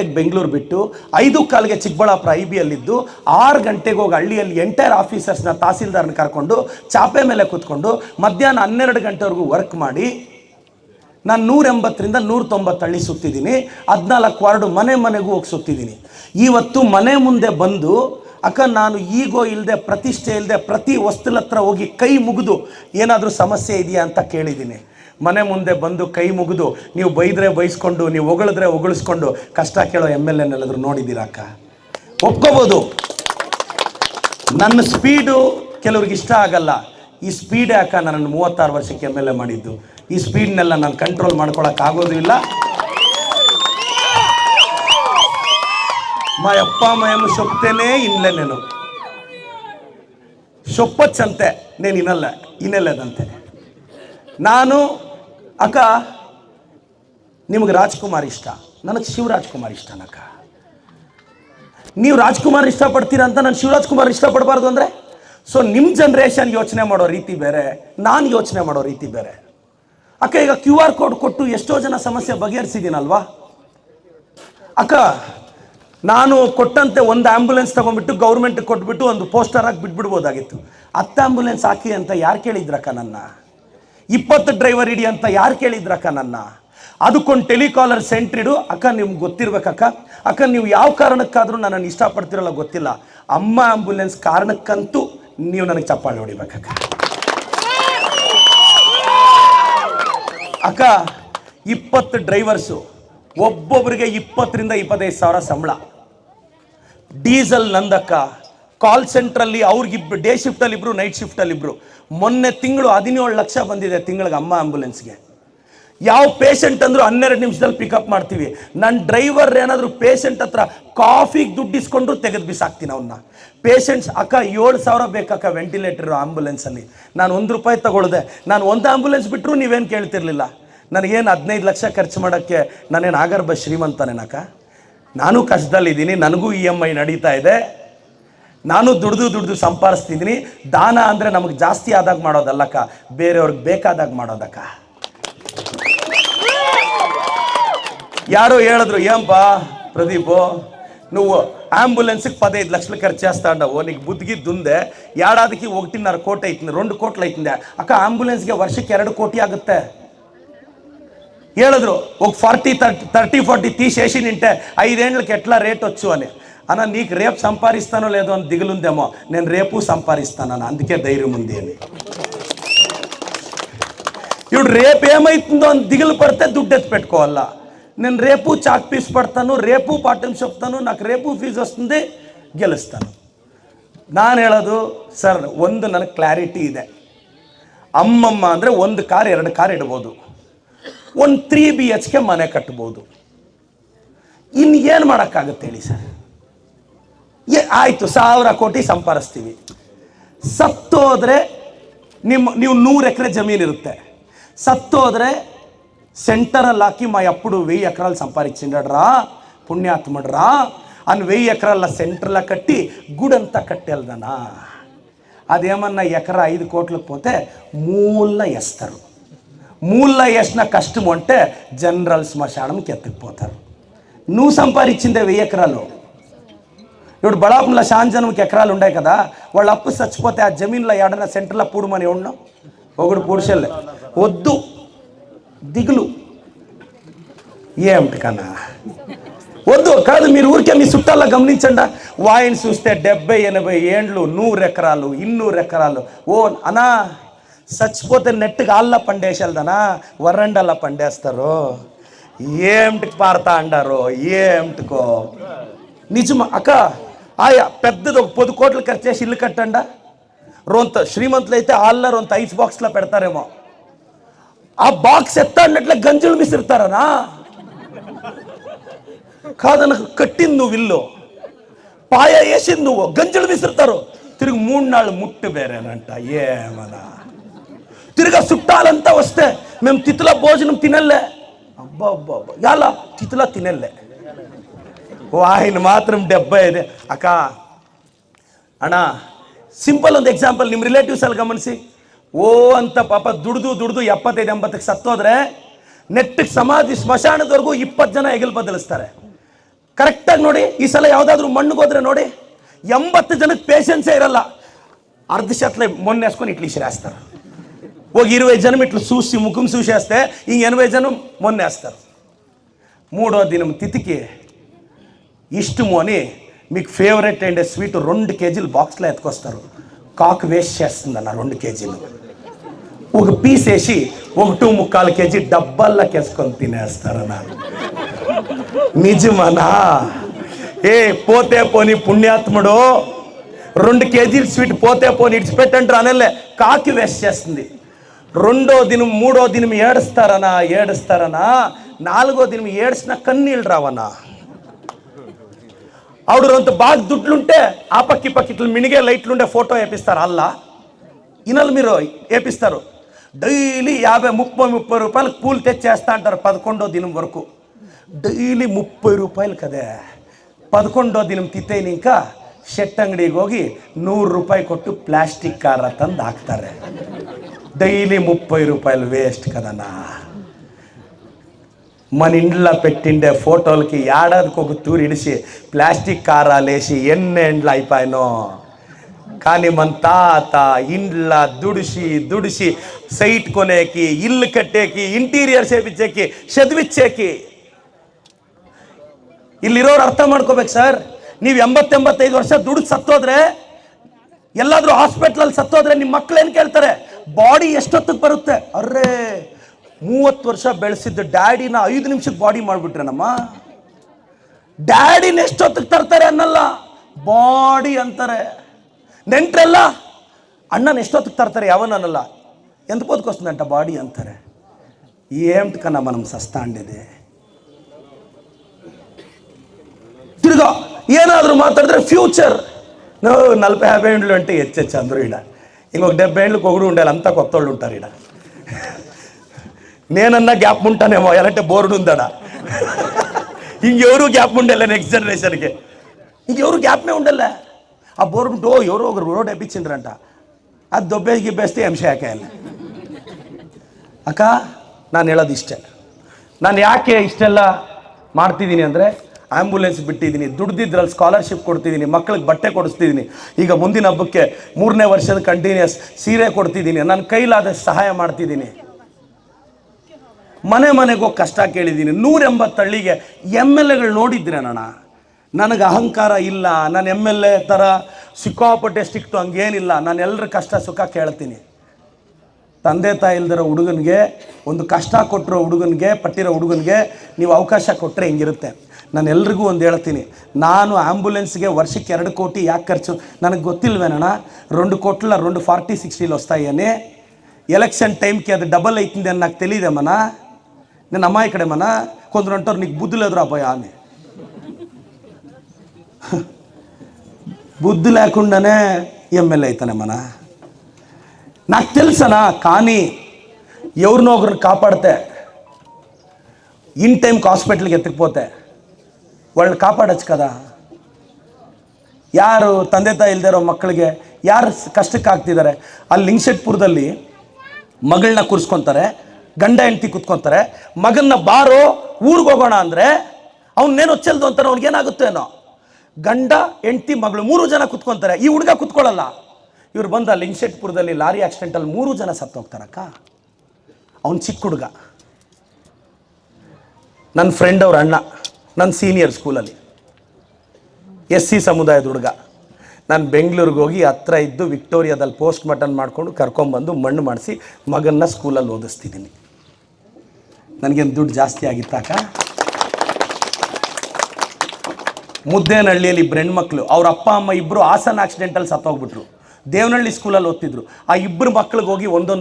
ಗಂಟೆಗೆ ಬೆಂಗಳೂರು ಬಿಟ್ಟು ಐದು ಕಾಲಿಗೆ ಚಿಕ್ಕಬಳ್ಳಾಪುರ ಐ ಬಿ ಅಲ್ಲಿದ್ದು ಆರು ಗಂಟೆಗೆ ಹೋಗಿ ಹಳ್ಳಿಯಲ್ಲಿ ಎಂಟೈರ್ ಆಫೀಸರ್ಸ್ನ ತಹಸೀಲ್ದಾರ್ನ ಕರ್ಕೊಂಡು ಚಾಪೆ ಮೇಲೆ ಕೂತ್ಕೊಂಡು ಮಧ್ಯಾಹ್ನ ಹನ್ನೆರಡು ಗಂಟೆವರೆಗೂ ವರ್ಕ್ ಮಾಡಿ ನಾನು ನೂರ ಎಂಬತ್ತರಿಂದ ನೂರ ತೊಂಬತ್ತು ಹಳ್ಳಿ ಸುತ್ತಿದ್ದೀನಿ, ಹದಿನಾಲ್ಕು ವಾರ್ಡು ಮನೆ ಮನೆಗೂ ಹೋಗಿ ಸುತ್ತಿದ್ದೀನಿ. ಇವತ್ತು ಮನೆ ಮುಂದೆ ಬಂದು, ಅಕ್ಕ ನಾನು ಈಗೋ ಇಲ್ಲದೆ ಪ್ರತಿಷ್ಠೆ ಇಲ್ಲದೆ ಪ್ರತಿ ವಸ್ತುಲತ್ರ ಹೋಗಿ ಕೈ ಮುಗಿದು ಏನಾದರೂ ಸಮಸ್ಯೆ ಇದೆಯಾ ಅಂತ ಕೇಳಿದ್ದೀನಿ. ಮನೆ ಮುಂದೆ ಬಂದು ಕೈ ಮುಗಿದು ನೀವು ಬೈದರೆ ಬೈಸ್ಕೊಂಡು, ನೀವು ಹೊಗಳಿದ್ರೆ ಹೊಗಳಿಸ್ಕೊಂಡು, ಕಷ್ಟ ಕೇಳೋ ಎಂ ಎಲ್ ಎನೆಲ್ಲಾದರೂ ಅಕ್ಕ? ಒಪ್ಕೋಬೋದು. ನನ್ನ ಸ್ಪೀಡು ಕೆಲವ್ರಿಗೆ ಇಷ್ಟ ಆಗಲ್ಲ. ಈ ಸ್ಪೀಡ್ ಅಕ್ಕ ನನ್ನನ್ನು ಮೂವತ್ತಾರು ವರ್ಷಕ್ಕೆ ಎಂ ಎಲ್ ಎ ಮಾಡಿದ್ದು. ಈ ಸ್ಪೀಡ್ನೆಲ್ಲ ನಾನು ಕಂಟ್ರೋಲ್ ಮಾಡ್ಕೊಳಕ್ಕಾಗೋದು ಇಲ್ಲ. ಮಾ ಅಪ್ಪ ಮಯಮ್ಮ ಶೊಪ್ತೇನೆ ಇನ್ನಲೇ ನೇನು. ನೀನು ನೇನಿನಲ್ಲ ಇನ್ನೆಲ್ಲದಂತೆ. ನಾನು ಅಕ್ಕ, ನಿಮಗೆ ರಾಜ್ಕುಮಾರ್ ಇಷ್ಟ? ನನಗೆ ಶಿವರಾಜ್ ಕುಮಾರ್ ಇಷ್ಟನಕ್ಕ ನೀವು ರಾಜ್ಕುಮಾರ್ ಇಷ್ಟಪಡ್ತೀರಾ ಅಂತ ನಾನು ಶಿವರಾಜ್ ಕುಮಾರ್ ಇಷ್ಟಪಡಬಾರ್ದು ಅಂದರೆ? ಸೊ ನಿಮ್ಮ ಜನ್ರೇಷನ್ ಯೋಚನೆ ಮಾಡೋ ರೀತಿ ಬೇರೆ, ನಾನು ಯೋಚನೆ ಮಾಡೋ ರೀತಿ ಬೇರೆ. ಅಕ್ಕ, ಈಗ ಕ್ಯೂ ಆರ್ ಕೋಡ್ ಕೊಟ್ಟು ಎಷ್ಟೋ ಜನ ಸಮಸ್ಯೆ ಬಗೆಹರಿಸಿದ್ದೀನಲ್ವಾ? ಅಕ್ಕ, ನಾನು ಕೊಟ್ಟಂತೆ ಒಂದು ಆ್ಯಂಬುಲೆನ್ಸ್ ತೊಗೊಂಡ್ಬಿಟ್ಟು ಗೌರ್ಮೆಂಟ್ಗೆ ಕೊಟ್ಬಿಟ್ಟು ಒಂದು ಪೋಸ್ಟರ್ ಹಾಕಿ ಬಿಟ್ಬಿಡ್ಬೋದಾಗಿತ್ತು ಹತ್ತು ಆ್ಯಂಬುಲೆನ್ಸ್ ಹಾಕಿ ಅಂತ ಯಾರು ಕೇಳಿದ್ರಕ್ಕ ನನ್ನ? ಇಪ್ಪತ್ತು ಡ್ರೈವರ್ ಇಡಿ ಅಂತ ಯಾರು ಕೇಳಿದ್ರಕ್ಕ ನನ್ನ? ಅದಕ್ಕೊಂದು ಟೆಲಿಕಾಲರ್ ಸೆಂಟ್ರಿಡು ಅಕ್ಕ, ನಿಮ್ಗೆ ಗೊತ್ತಿರ್ಬೇಕಕ್ಕ ಅಕ್ಕ. ನೀವು ಯಾವ ಕಾರಣಕ್ಕಾದರೂ ನನ್ನನ್ನು ಇಷ್ಟಪಡ್ತಿರಲ್ಲ ಗೊತ್ತಿಲ್ಲ. ಅಮ್ಮ ಆ್ಯಂಬುಲೆನ್ಸ್ ಕಾರಣಕ್ಕಂತೂ ನೀವು ನನಗೆ ಚಪ್ಪಾಳೆ ಹೊಡಿಬೇಕಕ್ಕ ಅಕ್ಕ. ಇಪ್ಪತ್ತು ಡ್ರೈವರ್ಸು ಒಬ್ಬೊಬ್ಬರಿಗೆ ಇಪ್ಪತ್ತರಿಂದ ಇಪ್ಪತ್ತೈದು ಸಾವಿರ ಸಂಬಳ. ಡೀಸೆಲ್ ನಂದಕ್ಕ. ಕಾಲ್ ಸೆಂಟ್ರಲ್ಲಿ ಅವ್ರಿಗಿಬ್ರು ಡೇ ಶಿಫ್ಟಲ್ಲಿ ಇಬ್ರು ನೈಟ್ ಶಿಫ್ಟಲ್ಲಿ ಇಬ್ರು. ಮೊನ್ನೆ ತಿಂಗಳು ಹದಿನೇಳು ಲಕ್ಷ ಬಂದಿದೆ ತಿಂಗಳಿಗೆ ಅಮ್ಮ ಆಂಬುಲೆನ್ಸ್ಗೆ ಯಾವ ಪೇಷಂಟ್ ಅಂದರೂ ಹನ್ನೆರಡು ನಿಮಿಷದಲ್ಲಿ ಪಿಕಪ್ ಮಾಡ್ತೀವಿ. ನನ್ನ ಡ್ರೈವರ್ ಏನಾದರೂ ಪೇಷಂಟ್ ಹತ್ರ ಕಾಫಿಗೆ ದುಡ್ಡು ಇಸ್ಕೊಂಡ್ರು ತೆಗೆದು ಬಿಸಾಕ್ತೀನಿ ಅವನ್ನ ಪೇಷಂಟ್ಸ್ ಅಕ್ಕ, ಏಳು ಸಾವಿರ ಬೇಕಕ್ಕ ವೆಂಟಿಲೇಟರ್ ಆಂಬುಲೆನ್ಸಲ್ಲಿ ನಾನು ಒಂದು ರೂಪಾಯಿ ತಗೊಳ್ದೆ. ನಾನು ಒಂದು ಆಂಬುಲೆನ್ಸ್ ಬಿಟ್ಟರು ನೀವೇನು ಕೇಳ್ತಿರ್ಲಿಲ್ಲ. ನನಗೇನು ಹದಿನೈದು ಲಕ್ಷ ಖರ್ಚು ಮಾಡೋಕ್ಕೆ ನಾನೇನು ಆಗರ್ಭ ಶ್ರೀಮಂತನೇನಕ್ಕ? ನಾನು ಕಷ್ಟದಲ್ಲಿದ್ದೀನಿ, ನನಗೂ ಇ ಎಂ ಐ ನಡೀತಾ ಇದೆ. ನಾನು ದುಡ್ದು ದುಡ್ದು ಸಂಪಾದಿಸ್ತಿದ್ದೀನಿ ದಾನ ಅಂದರೆ ನಮಗೆ ಜಾಸ್ತಿ ಆದಾಗ ಮಾಡೋದಲ್ಲಕ್ಕ ಬೇರೆಯವ್ರಿಗೆ ಬೇಕಾದಾಗ ಮಾಡೋದಕ್ಕ. ಯಾರೋ ಹೇಳಿದ್ರು ಏಂಪಾ ಪ್ರದೀಪು నువ్వు అంబులెన్స్కి పదహైదు లక్షలు ఖర్చు చేస్తా ఉండవు నీకు బుద్ధిగిద్దుందే ఏడాదికి ఒకటిన్నర కోటి అవుతుంది రెండు కోట్లు అవుతుంది అక్క అంబులెన్స్ಗೆ ವರ್ಷಕ್ಕೆ ಎರಡು ಕೋಟಿ ಆಗುತ್ತೆ. ಹೇಳಿದ್ರು ఒక ఫార్టీ థర్టీ థర్టీ ఫార్టీ తీసేసి నింటే ఐదేండ్లకి ఎట్లా రేట్ వచ్చు అని అన్న నీకు రేపు సంపాదిస్తానో లేదో అని దిగులుందేమో నేను రేపు సంపాదిస్తానన్న అందుకే ధైర్యం ఉంది అని ఇప్పుడు రేపు ఏమైతుందో అని దిగులు పడితే దుడ్డు ఎత్తి పెట్టుకోవాలా నేను రేపు చాక్ పీస్ పడతాను రేపు పాఠం చెప్తాను నాకు రేపు ఫీజు వస్తుంది ಗೆಲ್ಲಿಸ್ತಾನು ನಾನು ಹೇಳೋದು ಸರ್ ಒಂದು ನನಗೆ ಕ್ಲಾರಿಟಿ ಇದೆ ಅಮ್ಮಮ್ಮ ಅಂದರೆ ಒಂದು ಕಾರ್ ಎರಡು ಕಾರ್ ಇಡ್ಬೋದು ಒಂದು ತ್ರೀ ಬಿ ಎಚ್ ಕೆ ಮನೆ ಕಟ್ಬೋದು ಇನ್ನು ಏನು ಮಾಡೋಕ್ಕಾಗುತ್ತೆ ಹೇಳಿ ಸರ್ ಏ ಆಯಿತು ಸಾವಿರ ಕೋಟಿ ಸಂಪಾದಿಸ್ತೀವಿ ಸತ್ತೋದ್ರೆ ನಿಮ್ಮ ನೀವು ನೂರು ಎಕರೆ ಜಮೀನು ಇರುತ್ತೆ ಸತ್ತೋದ್ರೆ సెంటరల్ ಹಾಕಿ మా అప్పుడు వెయ్యి ఎకరాలు సంపాదించిండడ్రా పుణ్యాత్ముడ్రా అని వెయ్యి ఎకరాల సెంటర్లో కట్టి గుడంతా కట్టేల్దనా అదేమన్నా ఎకరా ఐదు కోట్లకు పోతే మూల వేస్తారు మూల వేసిన కష్టం అంటే జనరల్ శ్మశానంకి ఎత్తుకుపోతారు నువ్వు సంపాదించిందే వెయ్యి ఎకరాలు ఇప్పుడు బడాపంలో శాంజనంకి ఎకరాలు ఉన్నాయి కదా వాళ్ళు అప్పు చచ్చిపోతే ఆ జమీన్లో ఏడన్నా సెంటర్లో పూడమని ఉన్నాం ఒకడు పూడిచెల్లే వద్దు. దిగులు. ఏమిటి కన్నా? వద్దు. కాదు మీరు ఊరికే మీ చుట్టాల్లో గమనించండి. వాయిని చూస్తే డెబ్బై ఎనభై ఏండ్లు నూరు ఎకరాలు ఇన్నూరు ఎకరాలు. ఓ అనా చచ్చిపోతే నెట్టుగా ఆళ్ళ పండేసేదనా వరండల్లా పండేస్తారు. ఏమిటికి పారతా అండారు ఏమిటికో? నిజమా? అక్క ఆయా పెద్దది ఒక పది కోట్లు ఖర్చు చేసి ఇల్లు కట్టండ రొంత శ్రీమంతులు అయితే ఆళ్ళ రొంత ఐస్ బాక్స్లో పెడతారేమో ఆ బాక్స్ ఎత్తా అన్నట్లే గంజులు మిసిరుతారనా కాదనకు కట్టింది నువ్వు ఇల్లు పాయ వేసింది నువ్వు గంజులు విసురుతారు తిరిగి మూడు నాళ్ళు ముట్టు బేరేనంట ఏమనా తిరిగి చుట్టాలంతా వస్తే మేము తిథిల భోజనం తినలే అబ్బా అబ్బా అబ్బా ఎలా తిథిల తినలే ఆయన మాత్రం డెబ్బై ఐదు అక్క ಅಣ್ಣ ಸಿಂಪಲ್ ಒಂದು ಎಕ್ಸಾಂಪಲ್ ನಿಮ್ಮ ರಿಲೇಟಿವ್ಸ್ ಅಲ್ಲಿ ಗಮನಿಸಿ ಓ ಅಂತ ಪಾಪ ದುಡ್ದು ದುಡ್ದು ಎಪ್ಪತ್ತೈದು ಎಂಬತ್ತಕ್ಕೆ ಸತ್ತೋದ್ರೆ ನೆಟ್ಟಿಗೆ ಸಮಾಧಿ ಸ್ಮಶಾನದವರೆಗೂ ಇಪ್ಪತ್ತು ಜನ ಹೆಗಲು ಬದಲಿಸ್ತಾರೆ ಕರೆಕ್ಟಾಗಿ ನೋಡಿ ಈ ಸಲ ಯಾವುದಾದ್ರೂ ಮಣ್ಣಿಗೆ ಹೋದ್ರೆ ನೋಡಿ ಎಂಬತ್ತು ಜನಕ್ಕೆ ಪೇಷನ್ಸೇ ಇರಲ್ಲ ಅರ್ಧ ಶತ್ಲೆ ಮೊನ್ನೆ ಹಾಸ್ಕೊಂಡು ಇಟ್ಲಿ ಶಿರಾಸ್ತಾರೆ ಹೋಗಿ ఇరవై జనం ఇట్లా చూసి ముఖం చూసేస్తే ఇంక ఎనభై జనం మొన్నేస్తారు మూడో దినం తిథికి ఇష్టము అని మీకు ఫేవరెట్ అండ్ స్వీట్ రెండు కేజీలు బాక్స్లో ఎత్తుకొస్తారు. కాకు వేస్ట్ చేస్తుందన్న రెండు కేజీలు. ఒక పీస్ వేసి ఒకటి ముక్కాలు కేజీ డబ్బాల్లోకి వేసుకొని తినేస్తారన్న. నిజమనా? ఏ పోతే పోని పుణ్యాత్ముడు రెండు కేజీలు స్వీట్ పోతే పోని ఇడిచిపెట్టండి రానలే కాకి వేస్ట్ చేస్తుంది. రెండో దినం మూడో దినం ఏడుస్తారనా ఏడుస్తారనా నాలుగో దినం ఏడ్చిన కన్నీళ్ళు రావనా ఆవిడ అంత బాగా దుడ్లుంటే ఆ పక్కి పక్కి ఇట్లా మినిగే లైట్లుండే ఫోటో వేపిస్తారు అల్లా ఇనలు మీరు వేపిస్తారు డైలీ యాభై ముప్పై ముప్పై రూపాయలకు పూలు తెచ్చేస్తా అంటారు పదకొండో దినం వరకు ಡೈಲಿ ಮುಪ್ಪೈ ರೂಪಾಯಿಲ್ ಕದೆ ಪದಕೊಂಡೋ ದಿನ ತಿತ್ತೈನಿ ಇಂಕ ಶೆಟ್ ಅಂಗಡಿಗೆ ಹೋಗಿ ನೂರು ರೂಪಾಯಿ ಕೊಟ್ಟು ಪ್ಲಾಸ್ಟಿಕ್ ಕಾರ ತಂದು ಹಾಕ್ತಾರೆ డైలీ ముప్పై రూపాయలు వేస్ట్ కదనా మన ఇంట్లో పెట్టిండే ఫోటోలకి ఏడాదికి ఒక తూరి ఇడిసి ప్లాస్టిక్ కారాలేసి ఎన్నెండ్లు అయిపోయానో కానీ మన తాత ఇండ్ల దుడిసి దుడిసి సైట్ కొనేకి ఇల్లు కట్టేకి ఇంటీరియర్ చేపించేకి చదివిచ్చేకి ಇಲ್ಲಿರೋರು ಅರ್ಥ ಮಾಡ್ಕೋಬೇಕು ಸರ್ ನೀವು ಎಂಬತ್ತೆಂಬತ್ತೈದು ವರ್ಷ ದುಡ್ಡು ಸತ್ತೋದ್ರೆ ಎಲ್ಲಾದ್ರೂ ಹಾಸ್ಪಿಟ್ಲಲ್ಲಿ ಸತ್ತೋದ್ರೆ ನಿಮ್ಮ ಮಕ್ಳು ಏನು ಕೇಳ್ತಾರೆ ಬಾಡಿ ಎಷ್ಟೊತ್ತಿಗೆ ಬರುತ್ತೆ ಅರ್ರೇ ಮೂವತ್ತು ವರ್ಷ ಬೆಳೆಸಿದ್ದ ಡ್ಯಾಡಿನ ಐದು ನಿಮಿಷಕ್ಕೆ ಬಾಡಿ ಮಾಡಿಬಿಟ್ರೆ ನಮ್ಮ ಡ್ಯಾಡಿನ ಎಷ್ಟೊತ್ತಿಗೆ ತರ್ತಾರೆ ಅನ್ನಲ್ಲ, ಬಾಡಿ ಅಂತಾರೆ. ನೆಂಟ್ರಲ್ಲ, ಅಣ್ಣನ ಎಷ್ಟೊತ್ತಿಗೆ ತರ್ತಾರೆ, ಯಾವನ ಅನ್ನಲ್ಲ. ಎಂತ ಬಾಡಿ ಅಂತಾರೆ. ಏಮ್ಟ್ಕ ನಮ್ಮ ನಮ್ಮ ಸಸ್ತಾಂಡಿದೆ. ತಿರುಗೋ, ಏನಾದರೂ ಮಾತಾಡಿದ್ರೆ ಫ್ಯೂಚರ್. ನೋ ನಲಭೈ యాభై ಅಂಟೆ ಹೆಚ್ಚೆಚ್ಚು ಅಂದರು ಇಡ. ఇడ ಡೆಬ್ಬೆ డెబ్బై ఏండ్లు ಉಂಡಲ್ಲ ఉండాలి ಅಂತ కొత్త ಇಡ. నేనన్నా గ్యాప్ ఉంటానేమో ఎలాంటి బోర్డు ఉందాడా ఇంకెవరు గ్యాప్ ఉండలే నెక్స్ట్ జనరేషన్కి ఇంకెవరు గ్యాప్నే ఉండలే ఆ బోర్డు ఉంటో ఎవరో ఒకరు రోడ్ వేపించిండ్రంట అది దొబ్బేసి గిబ్బేస్తే ఎంసీ ಹಾಕಾಯಲ್ಲ ಅಕ್ಕ ನಾನು ಹೇಳೋದು ಇಷ್ಟೇ ನಾನು ಯಾಕೆ ಇಷ್ಟೆಲ್ಲ ಮಾಡ್ತಿದ್ದೀನಿ ಅಂದರೆ ಆ್ಯಂಬುಲೆನ್ಸ್ ಬಿಟ್ಟಿದ್ದೀನಿ ದುಡ್ದಿದ್ರಲ್ಲಿ ಸ್ಕಾಲರ್ಶಿಪ್ ಕೊಡ್ತಿದ್ದೀನಿ ಮಕ್ಕಳಿಗೆ ಬಟ್ಟೆ ಕೊಡಿಸ್ತಿದ್ದೀನಿ ಈಗ ಮುಂದಿನ ಹಬ್ಬಕ್ಕೆ ಮೂರನೇ ವರ್ಷದ ಕಂಟಿನ್ಯೂಸ್ ಸೀರೆ ಕೊಡ್ತಿದ್ದೀನಿ ನನ್ನ ಕೈಲಾದಷ್ಟು ಸಹಾಯ ಮಾಡ್ತಿದ್ದೀನಿ ಮನೆ ಮನೆಗೆ ಹೋಗಿ ಕಷ್ಟ ಕೇಳಿದ್ದೀನಿ ನೂರ ಎಂಬತ್ತು ಹಳ್ಳಿಗೆ ಎಮ್ ಎಲ್ ಎಗಳು ನೋಡಿದ್ರೇನಣ್ಣ ನನಗೆ ಅಹಂಕಾರ ಇಲ್ಲ ನಾನು ಎಮ್ ಎಲ್ ಎ ಥರ ಸಿಕ್ಕಾಪಟ್ಟೆ ಸ್ಟಿಕ್ಟು ಹಂಗೇನಿಲ್ಲ ನಾನು ಎಲ್ಲರ ಕಷ್ಟ ಸುಖ ಕೇಳ್ತೀನಿ ತಂದೆ ತಾಯಿ ಇಲ್ದಿರೋ ಹುಡುಗನಿಗೆ ಒಂದು ಕಷ್ಟ ಕೊಟ್ಟಿರೋ ಹುಡುಗನಿಗೆ ಪಟ್ಟಿರೋ ಹುಡುಗನಿಗೆ ನೀವು ಅವಕಾಶ ಕೊಟ್ಟರೆ ಹಿಂಗಿರುತ್ತೆ ನಾನು ಎಲ್ರಿಗೂ ಒಂದು ಹೇಳ್ತೀನಿ ನಾನು ಆ್ಯಂಬುಲೆನ್ಸ್ಗೆ ವರ್ಷಕ್ಕೆ ಎರಡು ಕೋಟಿ ಯಾಕೆ ಖರ್ಚು ನನಗೆ ಗೊತ್ತಿಲ್ವೇನಣ್ಣ రెండు కోట్ల రెండు ఫార్టీ సిక్స్టీలు వస్తాయని ఎలక్షన్ టైంకి అది డబల్ అవుతుంది అని నాకు తెలియదేమన్నా నేను అమ్మాయి ఇక్కడేమన్నా కొందరు అంటారు నీకు బుద్ధి లేదురా పోయా అని బుద్ధి లేకుండానే ఎమ్మెల్యే అవుతానేమన్నా నాకు తెలుసనా కానీ ఎవరినో ఒకరిని కాపాడితే ఇన్ టైంకి హాస్పిటల్కి ಎತ್ತಕ್ಕೆ వాళ్ళని ಕಾಪಾಡೋಚ್ కదా ಯಾರು ತಂದೆ ತಾಯಿ ಇಲ್ದಿರೋ ಮಕ್ಕಳಿಗೆ ಯಾರು ಕಷ್ಟಕ್ಕೆ ಆಗ್ತಿದ್ದಾರೆ ಅಲ್ಲಿ ಲಿಂಗಶೆಟ್ಪುರದಲ್ಲಿ ಮಗಳನ್ನ ಕೂರಿಸ್ಕೊತಾರೆ ಗಂಡ ಹೆಂಡತಿ ಕುತ್ಕೊತಾರೆ, ಮಗನ್ನ ಬಾರೋ ಊರಿಗೆ ಹೋಗೋಣ ಅಂದರೆ ಅವ್ನೇನೋ ಚೆಲ್ದು ಅಂತಾರೆ ಅವ್ನಿಗೇನಾಗುತ್ತೇನೋ ಗಂಡ, ಹೆಂಡತಿ, ಮಗಳು ಮೂರು ಜನ ಕುತ್ಕೊಂತಾರೆ, ಈ ಹುಡುಗ ಕುತ್ಕೊಳ್ಳಲ್ಲ. ಇವ್ರು ಬಂದ ಲಿಂಗಶೆಟ್ಪುರದಲ್ಲಿ ಲಾರಿ ಆಕ್ಸಿಡೆಂಟಲ್ಲಿ ಮೂರು ಜನ ಸತ್ತೋಗ್ತಾರಕ್ಕ ಅವ್ನು ಚಿಕ್ಕ ಹುಡುಗ. ನನ್ನ ಫ್ರೆಂಡ್ ಅವ್ರ ಅಣ್ಣ ನನ್ನ ಸೀನಿಯರ್ ಸ್ಕೂಲಲ್ಲಿ ಎಸ್ ಸಿ ಸಮುದಾಯದ ಹುಡುಗ. ನಾನು ಬೆಂಗಳೂರಿಗೆ ಹೋಗಿ ಹತ್ರ ಇದ್ದು ವಿಕ್ಟೋರಿಯಾದಲ್ಲಿ ಪೋಸ್ಟ್ ಮಾರ್ಟಮ್ ಮಾಡಿಕೊಂಡು ಕರ್ಕೊಂಬಂದು ಮಣ್ಣು ಮಾಡಿಸಿ ಮಗನ್ನ ಸ್ಕೂಲಲ್ಲಿ ಓದಿಸ್ತಿದ್ದೀನಿ. ನನಗೇನು ದುಡ್ಡು ಜಾಸ್ತಿ ಆಗಿತ್ತಾಕ ಮುದ್ದೇನಹಳ್ಳಿಯಲ್ಲಿ ಇಬ್ಬರು ಹೆಣ್ಮಕ್ಳು, ಅವ್ರ ಅಪ್ಪ, ಅಮ್ಮ ಇಬ್ಬರು ಹಾಸನ ಆಕ್ಸಿಡೆಂಟಲ್ಲಿ ಸತ್ತೋಗ್ಬಿಟ್ರು. ದೇವನಹಳ್ಳಿ ಸ್ಕೂಲಲ್ಲಿ ಓದ್ತಿದ್ರು. ಆ ಇಬ್ಬರು ಮಕ್ಳಿಗೆ ಹೋಗಿ ಒಂದೊಂದು